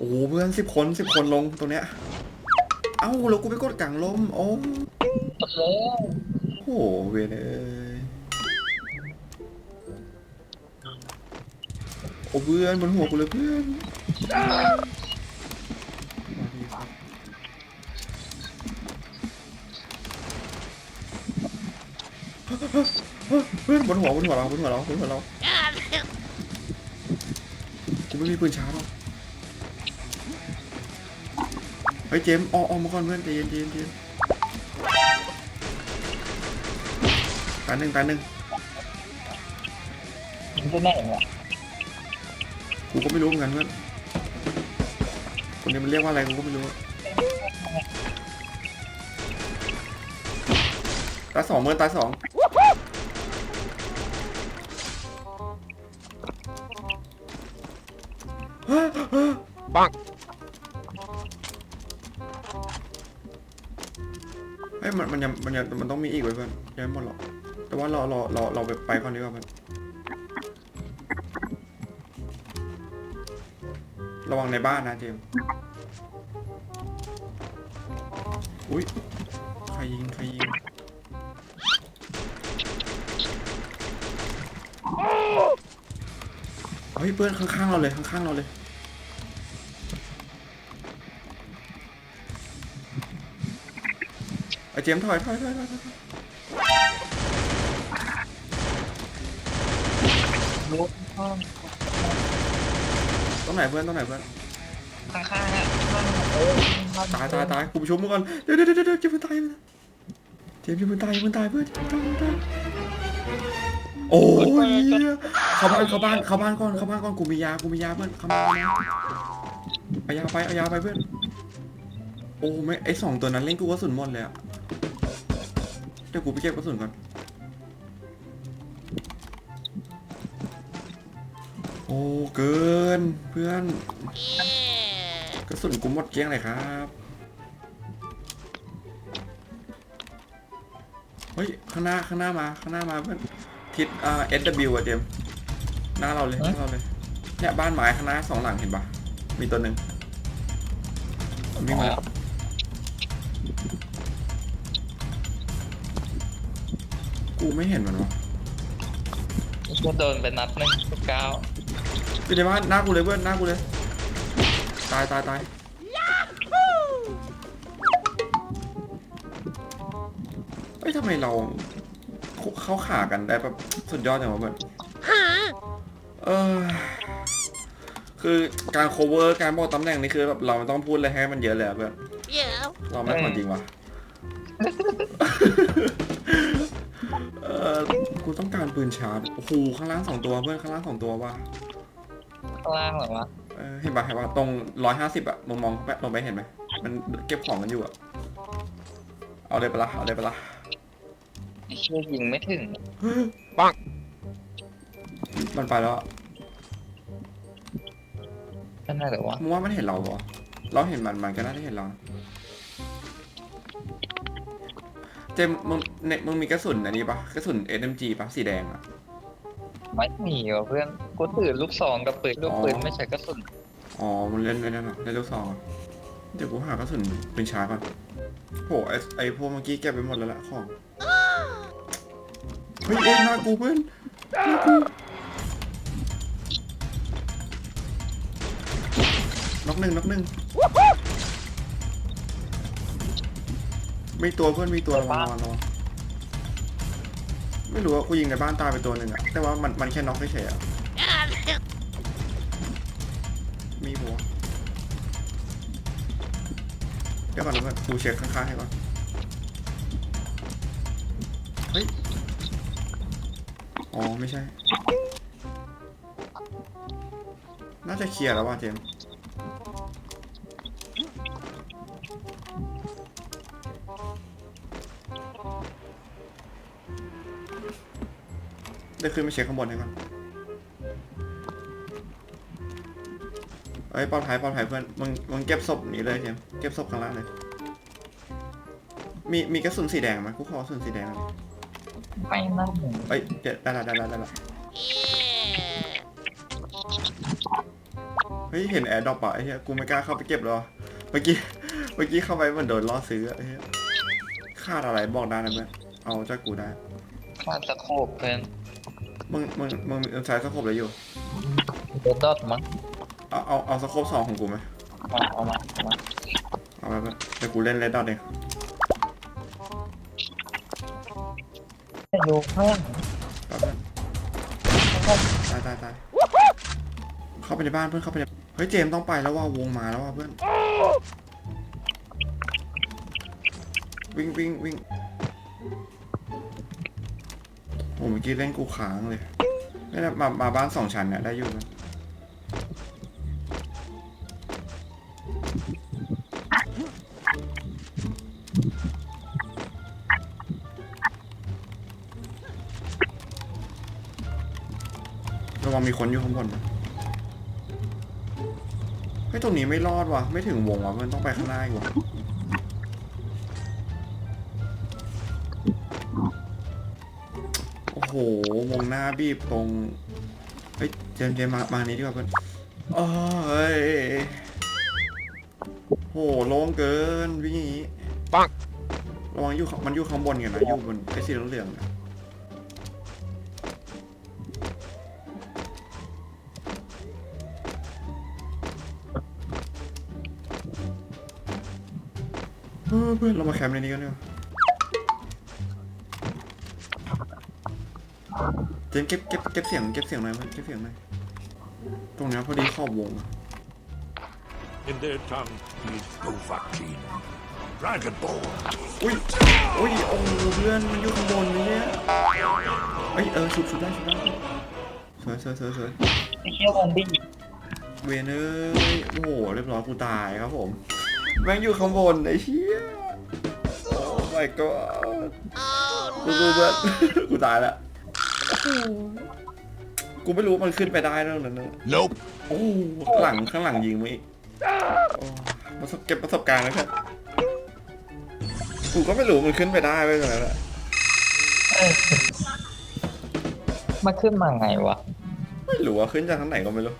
โอ้โหเพื่อนสิบคนสิบคนลงตรงเนี้ย เอ้าแล้วกูไปกดกลางลมโอ้หมดแล้วโหเวรเอ้ยโอ้เพื่อนบนหัวกูเลยเพื่อนสวัสดีครับเพื่อนบนหัวบนหัวเราบนหัวเราบนหัวเรากูไม่มีปืนชาร์จหรอก เฮ้ยเจมส์ออกออกมาก่อนเพื่อนใจเย็นใจเย็นใจเย็นตายหนึ่งตายหนึ่งมันจะแน่วะกูก็ไม่รู้เหมือนกันเพื่อนคนนี้มันเรียกว่าอะไรกูก็ไม่รู้ตายสองเมื่อตายสองปัง เฮ้ยมันมันยังมันยังมันต้องมีอีกไว้เพื่อนยังไม่หมดหรอก แต่ว่าเราเราเราเราไปไปก่อนดีกว่าเพื่อนระวังในบ้านนะเจมอุ้ยใครยิงใครยิงเฮ้ยเพื่อนข้างๆเราเลยข้างๆเราเลย ไอ้เจมถอยถอยถอยถอยถอยรู้ข้างตรงไหนเพื่อนตรงไหนเพื่อนข้างข้างอะตายตายตายกูไปชุบมึงก่อนเดี๋ยวเดี๋ยวเดี๋ยวเดี๋ยวเจมส์มันตายเจมส์มันตายมันตายเพื่อนเจมตายมันตายโอ้ยเข้าบ้านเข้าบ้านเข้าบ้านก่อนเข้าบ้านก่อนกูมียากูมียาเพื่อนเข้ามาเอายาไปเอายาไปเพื่อนโอ้ไม่ไอสองตัวนั้นเล่นกูกระสุนหมดเลยอะ เดี๋ยวกูไปเก็บกระสุนก่อน โอ้เกินเพื่อน กระสุนกูหมดเกลี้ยงเลยครับ เฮ้ย ข้างหน้าข้างหน้ามาข้างหน้ามาเพื่อน ทิศอ่า SW อะเจมส์หน้าเราเลยหน้าเราเลย เนี่ยบ้านไม้ข้างหน้าสองหลังเห็นปะมีตัวหนึ่งมันวิ่งมาแล้ว กูไม่เห็นมันวะก็โดนไปนัดหนึ่งเก้าอยู่ในบ้านหน้ากูเลยเพื่อนหน้ากูเลย ตายตายตายเฮ้ยทำไมเราเข้าขากันได้แบบสุดยอดจังวะเพื่อนเออคือการ cover การบอกตำแหน่งนี่คือแบบเราไม่ต้องพูดอะไรให้มันเยอะเลยอะเพื่อน Yeah. เราไม่ถอนจริงวะเออ กูต้องการปืนชาร์จโอ้โหข้างล่างสองตัวเพื่อนข้างล่างสองตัวว่ะข้างล่างเหรอวะเออเห็นปะเห็นปะตรงร้อยห้าสิบอะมองมองไปลงไปเห็นไหมมันเก็บของกันอยู่อะเอาเลยปะละเอาเลยปะละไอ้เชื่อยิงไม่ถึงมันไปแล้วอะนั่นน่ะเหรอวะมึงว่ามันเห็นเราปะเราเห็นมันมันก็น่าจะเห็นเราเจ มส์มึงเนี่ยมึงมีกระสุนอันนี้ปะกระสุน SMG ปะสีแดงอะไม่มีว่ะเพื่อนกูถือลูกซองกับปืนลูกปืนอ๋อไม่ใช่กระสุนอ๋อมันเล่นไว้นั่นเหรอเล่นลูกซองเหรอเดี๋ยวกูหากระสุนปืนชาร์จก่อนโหไอไอพวกเมื่อกี้เก็บไปหมดแล้วละของเฮ้ยเอ็นหน้ากูเพื่อนหน้ากูน็อกหนึ่งน็อกหนึ่ง มีตัวเพื่อนมีตัวระวังระวังระวังไม่รู้ว่ากูยิงในบ้านตายไปตัวหนึ่งอะแต่ว่ามันมันแค่น็อกเฉยๆอะมีหัวเดี๋ยวก่อนนะเพื่อนกูเช็คข้างๆให้ก่อนเฮ้ยอ๋อไม่ใช่ น่าจะเคลียร์แล้วว่ะเจมส์ เดี๋ยวขึ้นไปเช็คข้างบนให้ก่อนเอ้ยปลอดภัยปลอดภัยเพื่อนมึงมึงเก็บศพนี้เลยเจมส์เก็บศพข้างล่างเลย มีมีกระสุนสีแดงไหมกูขอกระสุนสีแดงหน่อยไม่นั่นเอ้ยเดี๋ยวได้ละได้ละได้ละเฮ้ยเห็นแอร์ดรอปอะไอ้เหี้ยกูไม่กล้าเข้าไปเก็บหรอเมื่อกี้เมื่อกี้เข้าไปเหมือนโดนล่อซื้ออะไอ้เหี้ยขาดอะไรบอกได้นะเพื่อนเอาจากกูได้ขาดสะโคบเพื่อน มึงมึงมึงใช้สโคปอะไรอยู่ โดนดอทมั้งเอาเอาเอาสโคปสองของกูไหมมาเอามาเอามาเอาไปเพื่อนเดี๋ยวกูเล่นเลดดอทเองอยู่ข้างล่างไปเพื่อนตายตายตายเข้าไปในบ้านเพื่อนเข้าไปในเฮ้ยเจมส์ต้องไปแล้วว่าวงมาแล้วว่ะเพื่อน วิ่งวิ่งวิ่ง โอ้เมื่อกี้เล่นกูค้างเลยไม่ได้มามาบ้านสองชั้นเนี่ยได้อยู่นะระวังมีคนอยู่ข้างบนนะเฮ้ยตรงนี้ไม่รอดว่ะ ไม่ถึงวงว่ะเพื่อนต้องไปข้างหน้าอีกว่ะ โอ้โห วงหน้าบีบตรง เฮ้ย เจมส์เจมส์มามานี้ดีกว่าเพื่อนโอ้ย โหโล่งเกินวิ่งอย่างงี้ปังระวังอยู่ข้างมันอยู่ข้างบนกันนะอยู่บนไอ้สีเหลืองๆนะเออเพื่อนเรามาแคมป์ในนี้กันดีกว่า เจมส์เก็บเก็บเก็บเสียงเก็บเสียงหน่อยเพื่อนเก็บเสียงหน่อยตรงเนี้ยพอดีขอบวง In their tongue is Dovahkiin. Dragon Ball. อุ้ยอุ้ยโอ้โหเพื่อนมันอยู่ข้างบนนี่เนี่ยเอ้ยเออชุบชุบได้ชุบได้สวยสวยสวยสวยไอ้เชี่ยวงบี้เวนเอ้ยโอ้โหเรียบร้อยกูตายครับผมแม่งอยู่ข้างบนไอ้เชี่ยโอ้ my god กูกูเบิร์ดกูตายแล้วโอ้โห กูไม่รู้มันขึ้นไปได้แล้วนั่นนะ Nope. โอ้โหข้างหลังข้างหลังยิงมาอีกโอ้ประสบเก็บประสบการณ์นะครับ กูก็ไม่รู้มันขึ้นไปได้ไปตรงนั้นแหละมาขึ้นมาไงวะ ไม่รู้ว่าขึ้นจากทางไหนก็ไม่รู้